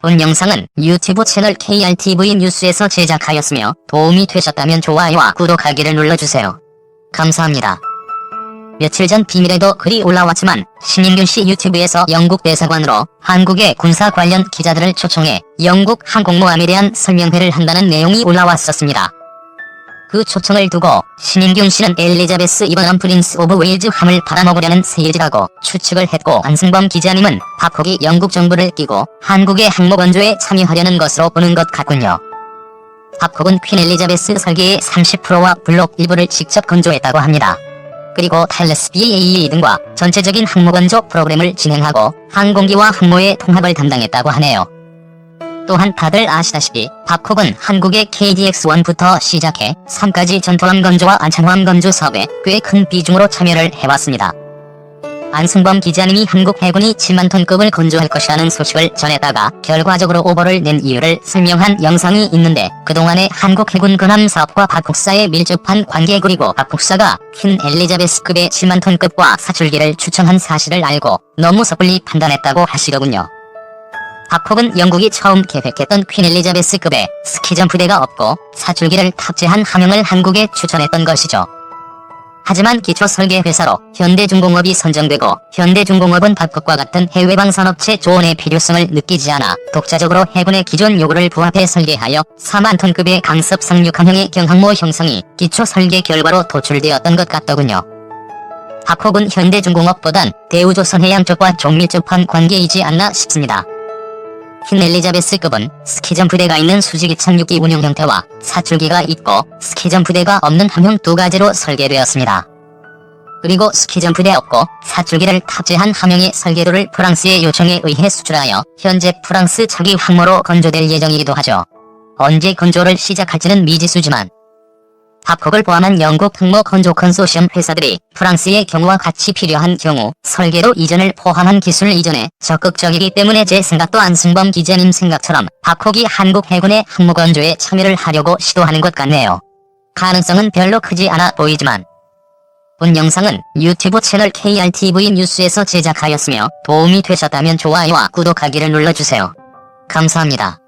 본 영상은 유튜브 채널 KRTV 뉴스에서 제작하였으며 도움이 되셨다면 좋아요와 구독하기를 눌러주세요. 감사합니다. 며칠 전 비밀에도 글이 올라왔지만 신인균 씨 유튜브에서 영국 대사관으로 한국의 군사 관련 기자들을 초청해 영국 항공모함에 대한 설명회를 한다는 내용이 올라왔었습니다. 그 초청을 두고 신인균 씨는 엘리자베스 이번함 프린스 오브 웨일즈 함을 팔아먹으려는 세일즈라고 추측을 했고 안승범 기자님은 박혹이 영국 정부를 끼고 한국의 항모 건조에 참여하려는 것으로 보는 것 같군요. 박혹은 퀸 엘리자베스 설계의 30%와 블록 일부를 직접 건조했다고 합니다. 그리고 탈레스 BAE 등과 전체적인 항모 건조 프로그램을 진행하고 항공기와 항모의 통합을 담당했다고 하네요. 또한 다들 아시다시피 박콕은 한국의 KDX-1부터 시작해 3까지 전투함 건조와 안창호함 건조 사업에 꽤 큰 비중으로 참여를 해왔습니다. 안승범 기자님이 한국 해군이 7만 톤급을 건조할 것이라는 소식을 전했다가 결과적으로 오보를 낸 이유를 설명한 영상이 있는데 그동안의 한국 해군 근함 사업과 박국사의 밀접한 관계 그리고 박국사가 퀸 엘리자베스급의 7만 톤급과 사출기를 추천한 사실을 알고 너무 섣불리 판단했다고 하시더군요. 박콕은 영국이 처음 계획했던 퀸 엘리자베스급의 스키점 부대가 없고 사출기를 탑재한 함영을 한국에 추천했던 것이죠. 하지만 기초 설계 회사로 현대중공업이 선정되고 현대중공업은 박국과 같은 해외방 산업체 조언의 필요성을 느끼지 않아 독자적으로 해군의 기존 요구를 부합해 설계하여 4만 톤급의 강습 상륙함형의 경항모 형성이 기초 설계 결과로 도출되었던 것 같더군요. 박혹은 현대중공업보단 대우조선해양 쪽과 좀 밀접한 관계이지 않나 싶습니다. 흰 엘리자베스 급은 스키점 부대가 있는 수직이 착륙기 운용 형태와 사출기가 있고 스키점 부대가 없는 함형 두 가지로 설계되었습니다. 그리고 스키점 부대 없고 사출기를 탑재한 함형의 설계도를 프랑스의 요청에 의해 수출하여 현재 프랑스 차기 항모로 건조될 예정이기도 하죠. 언제 건조를 시작할지는 미지수지만 합국을 포함한 영국 항모 건조 컨소시엄 회사들이 프랑스의 경우와 같이 필요한 경우 설계도 이전을 포함한 기술 이전에 적극적이기 때문에 제 생각도 안승범 기자님 생각처럼 합국이 한국 해군의 항모 건조에 참여를 하려고 시도하는 것 같네요. 가능성은 별로 크지 않아 보이지만 본 영상은 유튜브 채널 KRTV 뉴스에서 제작하였으며 도움이 되셨다면 좋아요와 구독하기를 눌러주세요. 감사합니다.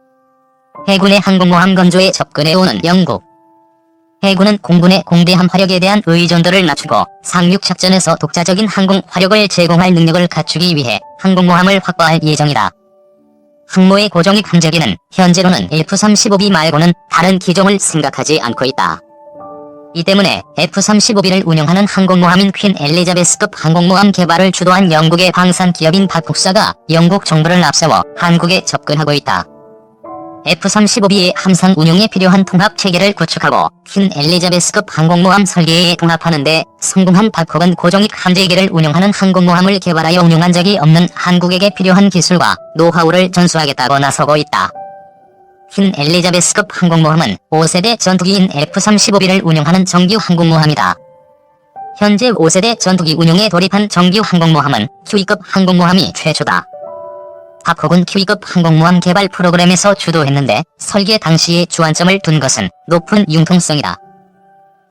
해군의 항공모함 건조에 접근해오는 영국 해군은 공군의 공대함 화력에 대한 의존도를 낮추고 상륙 작전에서 독자적인 항공 화력을 제공할 능력을 갖추기 위해 항공모함을 확보할 예정이다. 항모의 고정익 함재기는 현재로는 F-35B 말고는 다른 기종을 생각하지 않고 있다. 이 때문에 F-35B를 운영하는 항공모함인 퀸 엘리자베스급 항공모함 개발을 주도한 영국의 방산 기업인 박국사가 영국 정부를 앞세워 한국에 접근하고 있다. F-35B의 함상 운용에 필요한 통합 체계를 구축하고 퀸 엘리자베스급 항공모함 설계에 통합하는 데 성공한 박콕은 고정익 함재기를 운용하는 항공모함을 개발하여 운용한 적이 없는 한국에게 필요한 기술과 노하우를 전수하겠다고 나서고 있다. 퀸 엘리자베스급 항공모함은 5세대 전투기인 F-35B를 운용하는 정규 항공모함이다. 현재 5세대 전투기 운용에 돌입한 정규 항공모함은 Q급 항공모함이 최초다. 박혹은 Q급 항공모함 개발 프로그램에서 주도했는데 설계 당시에 주안점을 둔 것은 높은 융통성이다.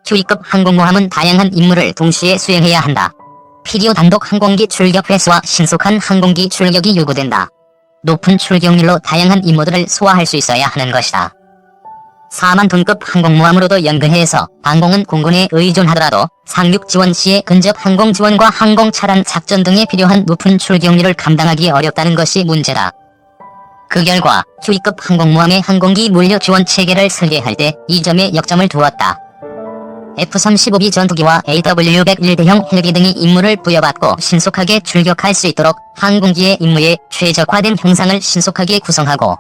Q급 항공모함은 다양한 임무를 동시에 수행해야 한다. 필요 단독 항공기 출격 횟수와 신속한 항공기 출격이 요구된다. 높은 출격률로 다양한 임무들을 소화할 수 있어야 하는 것이다. 4만 톤급 항공모함으로도 연근해서 항공은 공군에 의존하더라도 상륙 지원 시에 근접 항공 지원과 항공 차량 작전 등에 필요한 높은 출격률을 감당하기 어렵다는 것이 문제다. 그 결과 Q급 항공모함의 항공기 물류 지원 체계를 설계할 때 이 점에 역점을 두었다. F-35B 전투기와 AW-101 대형 헬기 등이 임무를 부여받고 신속하게 출격할 수 있도록 항공기의 임무에 최적화된 형상을 신속하게 구성하고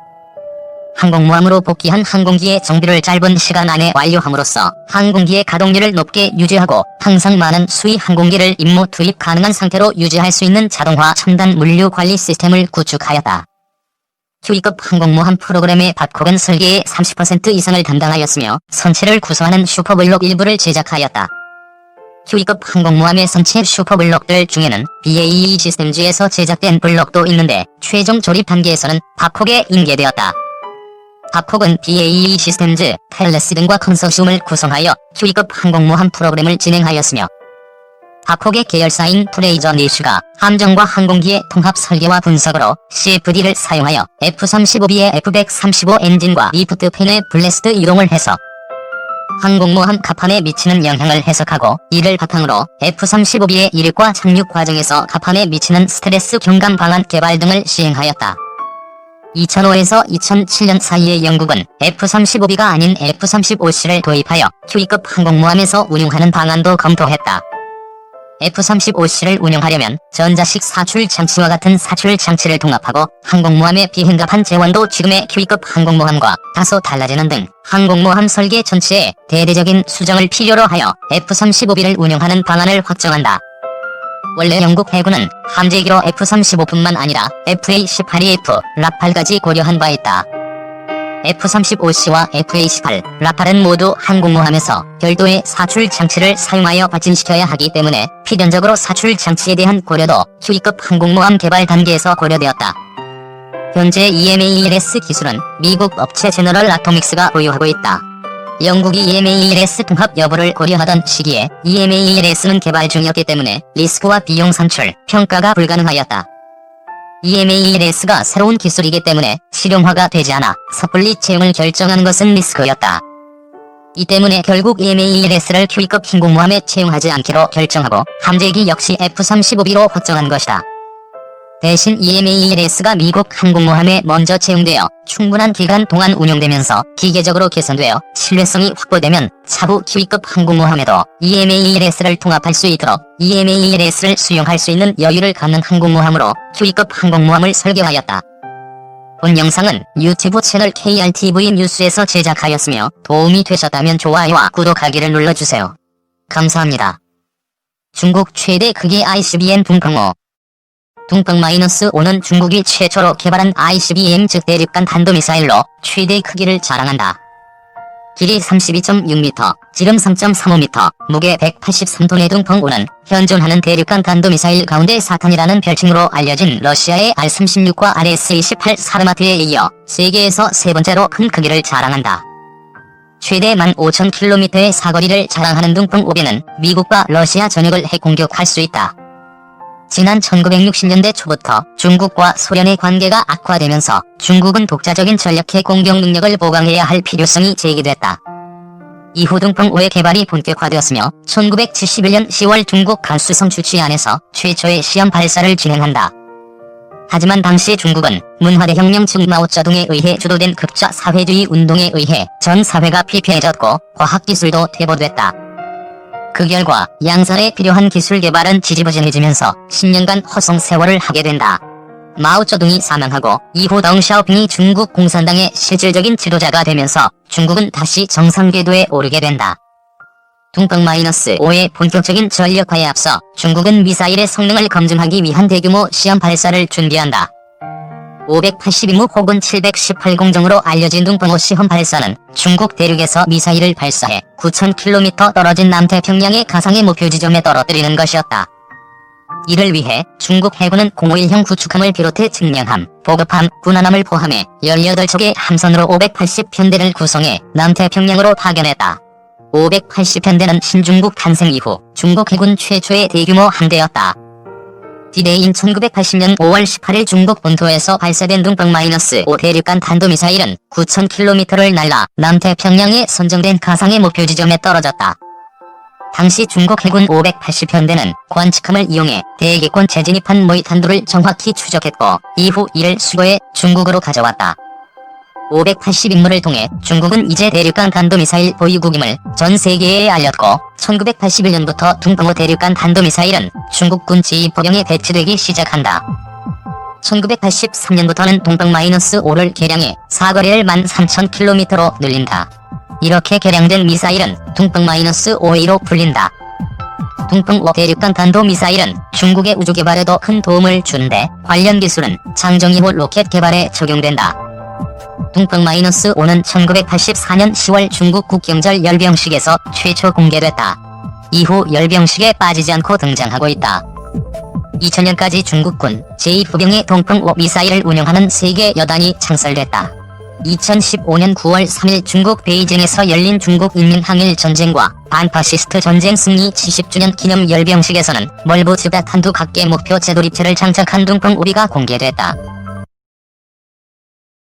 항공모함으로 복귀한 항공기의 정비를 짧은 시간 안에 완료함으로써 항공기의 가동률을 높게 유지하고 항상 많은 수위 항공기를 임무 투입 가능한 상태로 유지할 수 있는 자동화 첨단 물류 관리 시스템을 구축하였다. Q급 항공모함 프로그램의 박콕은 설계의 30% 이상을 담당하였으며 선체를 구성하는 슈퍼블록 일부를 제작하였다. Q급 항공모함의 선체 슈퍼블록들 중에는 BAE 시스템즈에서 제작된 블록도 있는데 최종 조립 단계에서는 박콕에 인계되었다. 박콕은 BAE 시스템즈, 텔레스 등과 컨소시움을 구성하여 Q급 항공모함 프로그램을 진행하였으며 박혹의 계열사인 프레이저 니슈가 함정과 항공기의 통합 설계와 분석으로 CFD를 사용하여 F-35B의 F-135 엔진과 리프트 팬의 블래스트 이동을 해서 항공모함 갑판에 미치는 영향을 해석하고 이를 바탕으로 F-35B의 이륙과 착륙 과정에서 갑판에 미치는 스트레스 경감 방안 개발 등을 시행하였다. 2005에서 2007년 사이에 영국은 F-35B가 아닌 F-35C를 도입하여 QE급 항공모함에서 운용하는 방안도 검토했다. F-35C를 운용하려면 전자식 사출 장치와 같은 사출 장치를 통합하고 항공모함의 비행갑판 재원도 지금의 QE급 항공모함과 다소 달라지는 등 항공모함 설계 전체에 대대적인 수정을 필요로 하여 F-35B를 운용하는 방안을 확정한다. 원래 영국 해군은 함재기로 F-35뿐만 아니라 FA-18EF, 라팔까지 고려한 바 있다. F-35C와 FA-18, 라팔은 모두 항공모함에서 별도의 사출 장치를 사용하여 발진시켜야 하기 때문에 필연적으로 사출 장치에 대한 고려도 QE급 항공모함 개발 단계에서 고려되었다. 현재 EMALS 기술은 미국 업체 제너럴 아토믹스가 보유하고 있다. 영국이 EMALS 통합 여부를 고려하던 시기에 EMALS는 개발 중이었기 때문에 리스크와 비용 산출, 평가가 불가능하였다. EMALS가 새로운 기술이기 때문에 실용화가 되지 않아 섣불리 채용을 결정하는 것은 리스크였다. 이 때문에 결국 EMALS를 QE급 항공모함에 채용하지 않기로 결정하고 함재기 역시 F-35B로 확정한 것이다. 대신 EMALS가 미국 항공모함에 먼저 채용되어 충분한 기간 동안 운용되면서 기계적으로 개선되어 신뢰성이 확보되면 차후 QE급 항공모함에도 EMALS를 통합할 수 있도록 EMALS를 수용할 수 있는 여유를 갖는 항공모함으로 QE급 항공모함을 설계하였다. 본 영상은 유튜브 채널 KRTV 뉴스에서 제작하였으며 도움이 되셨다면 좋아요와 구독하기를 눌러주세요. 감사합니다. 중국 최대 크기 ICBM 둥펑5 둥펑-5는 중국이 최초로 개발한 ICBM 즉 대륙간 탄도미사일로 최대 크기를 자랑한다. 길이 32.6m, 지름 3.35m, 무게 183톤의 둥펑 5는 현존하는 대륙간 탄도미사일 가운데 사탄이라는 별칭으로 알려진 러시아의 R-36과 RS-28 사르마트에 이어 세계에서 세 번째로 큰 크기를 자랑한다. 최대 15,000km의 사거리를 자랑하는 둥펑5비는 미국과 러시아 전역을 핵공격할 수 있다. 지난 1960년대 초부터 중국과 소련의 관계가 악화되면서 중국은 독자적인 전략핵 공격 능력을 보강해야 할 필요성이 제기됐다. 이후 둥펑5의 개발이 본격화되었으며 1971년 10월 중국 간수성 주취안에서 최초의 시험 발사를 진행한다. 하지만 당시 중국은 문화대혁명 중 마오쩌둥에 의해 주도된 극좌 사회주의 운동에 의해 전 사회가 피폐해졌고 과학기술도 퇴보됐다. 그 결과 양산에 필요한 기술 개발은 지지부진해지면서 10년간 허송 세월을 하게 된다. 마오쩌둥이 사망하고 이후 덩샤오핑이 중국 공산당의 실질적인 지도자가 되면서 중국은 다시 정상 궤도에 오르게 된다. 둥펑-5의 본격적인 전력화에 앞서 중국은 미사일의 성능을 검증하기 위한 대규모 시험 발사를 준비한다. 582무 혹은 718 공정으로 알려진 둥펑5 시험 발사는 중국 대륙에서 미사일을 발사해 9,000km 떨어진 남태평양의 가상의 목표 지점에 떨어뜨리는 것이었다. 이를 위해 중국 해군은 051형 구축함을 비롯해 측량함, 보급함, 군함을 포함해 18척의 함선으로 580편대를 구성해 남태평양으로 파견했다. 580편대는 신중국 탄생 이후 중국 해군 최초의 대규모 함대였다. 디데이인 1980년 5월 18일 중국 본토에서 발사된 둥펑-5 대륙간 탄도미사일은 9,000km를 날라 남태평양에 선정된 가상의 목표 지점에 떨어졌다. 당시 중국 해군 580편대는 관측함을 이용해 대기권 재진입한 모의 탄도를 정확히 추적했고 이후 이를 수거해 중국으로 가져왔다. 580임무를 통해 중국은 이제 대륙간 탄도미사일 보유국임을 전 세계에 알렸고 1981년부터 둥펑호 대륙간 탄도미사일은 중국군 제2포병에 배치되기 시작한다. 1983년부터는 동펑-5를 개량해 사거리를 13,000km로 늘린다. 이렇게 개량된 미사일은 둥펑-5A로 불린다. 둥펑 5 대륙간 탄도미사일은 중국의 우주 개발에도 큰 도움을 주는데 관련 기술은 장정이호 로켓 개발에 적용된다. 둥펑-5는 1984년 10월 중국 국경절 열병식에서 최초 공개됐다. 이후 열병식에 빠지지 않고 등장하고 있다. 2000년까지 중국군 제2부병의 동풍5 미사일을 운영하는 세계 여단이 창설됐다. 2015년 9월 3일 중국 베이징에서 열린 중국 인민항일 전쟁과 반파시스트 전쟁 승리 70주년 기념 열병식에서는 멀부 즈닷 한두 각계 목표 재돌입체를 장착한 둥펑 우비가 공개됐다.